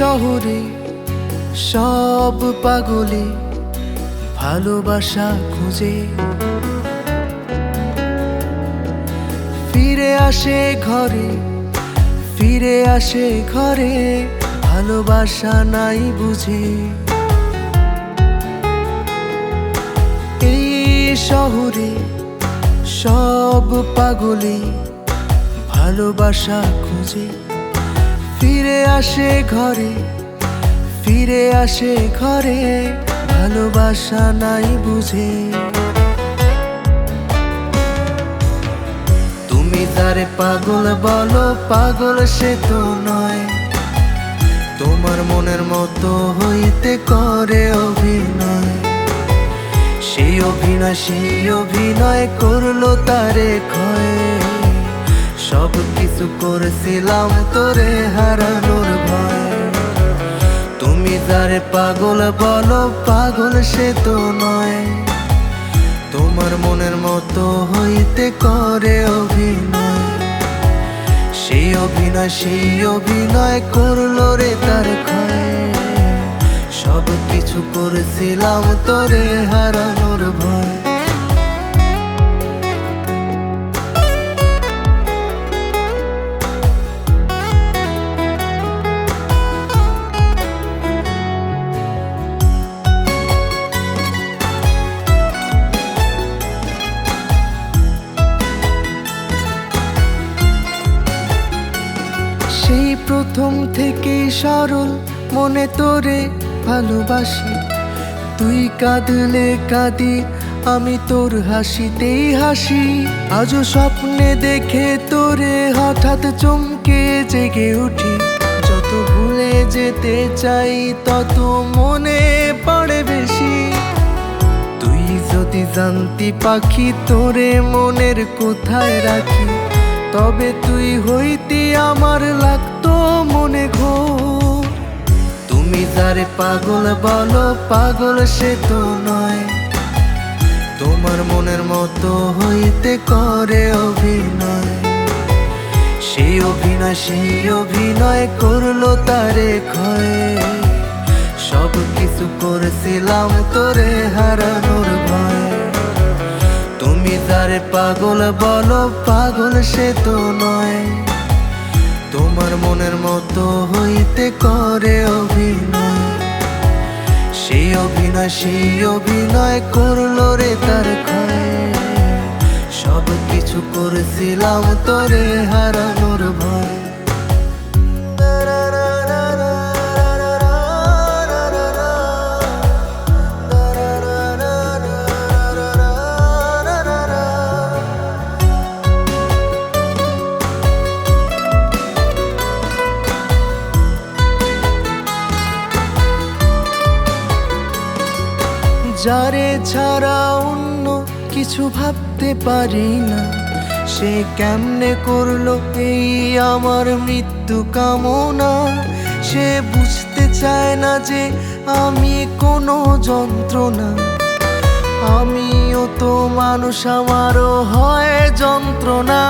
শহরে সব পাগলে ভালোবাসা খুঁজে। ফিরে আসে ঘরে, ফিরে আসে ঘরে, ভালোবাসা নাই বুঝে। এই শহরে সব পাগলে ভালোবাসা খুঁজে। ফিরে আসে ঘরে, ফিরে আসে ঘরে, ভালোবাসা নাই বুঝে। তুমি তারে পাগল বলো, পাগল সে তো নয়। তোমার মনের মতো হইতে করে অভিনয়। সেই অভিনয় সেই অভিনয় করল তারে ক্ষয়। সব কিছু করেছিলাম তোরে হারানোর ভয়। তুমি তারে পাগল বলো, পাগল সে তো নয়। তোমার মনের মতো হইতে করে অভিনয়। সেই অভিনয় সেই অভিনয় করল রে তার সব কিছু করেছিলাম তোরে হারানোর ভয়। থেকেই সরল, মনে তোরে ভালোবাসি। তুই কাঁদলে কাঁদি, আমি তোর হাসিতেই হাসি। আজও স্বপ্নে দেখে তোরে হঠাৎ চমকে জেগে উঠি। যত ভুলে যেতে চাই, তত মনে পড়ে বেশি। তুই যদি জানতি পাখি, তোরে মনের কোথায় রাখি? তবে তুই হইতি আমার লাগতো যারে পাগল বলো, পাগল সে তো নয়। তোমার মনের মতো হইতে করে অভিনয়। সেই অভিনয় সেই অভিনয় করল তারে ক্ষয়। সব কিছু করেছিলাম তোরে হারানোর ভয়। তুমি তারে পাগল বলো, পাগল সে তো নয়। তোমার মনের মতো হইতে করে অভিনয়। সেই অভিনয় সেই অভিনয় করল রে তার সব কিছু করেছিলাম তোরে হারানোর ভয়। যারে ছাড়া অন্য কিছু ভাবতে পারি না সে কেমনে করল এই আমার মৃত্যু কামনা? সে বুঝতে চায় না যে আমি কোনো যন্ত্রণা। আমিও তো মানুষ, আমারও হয় যন্ত্রণা।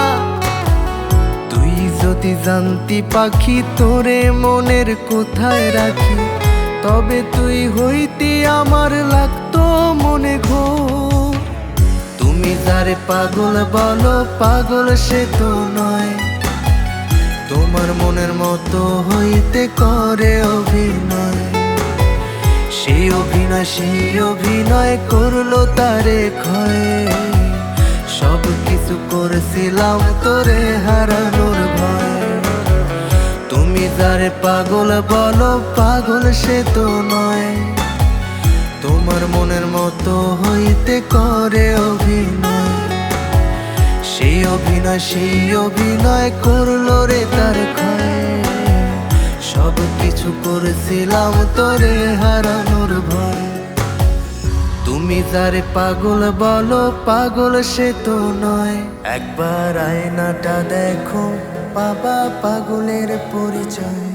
তুই যদি জানতি পাখি, তোরে মনের কোথায় রাখি? তবে তুই হইতে আমার লাগতো মনে ঘো তুমি যারে পাগল বলো, পাগল সে তো নয়। তোমার মনের মতো হইতে করে অভিনয়। সেই অভিনয় সেই অভিনয় করল তারে ক্ষয়। সব কিছু করেছিলাম তোরে হারানোর ভয় তুমি যারে পাগল বলো, পাগল সে তো নয়। তোমার মনের মতো হইতে করে অভিনয়। সেই অভিনয় সেই অভিনয় করল রে তার সব কিছু করেছিলাম তোরে হারানোর ভয়। তুমি যারে পাগল বলো, পাগল সে তো নয়। একবার আয়নাটা দেখো। বাবা পাগলের পরিচয়।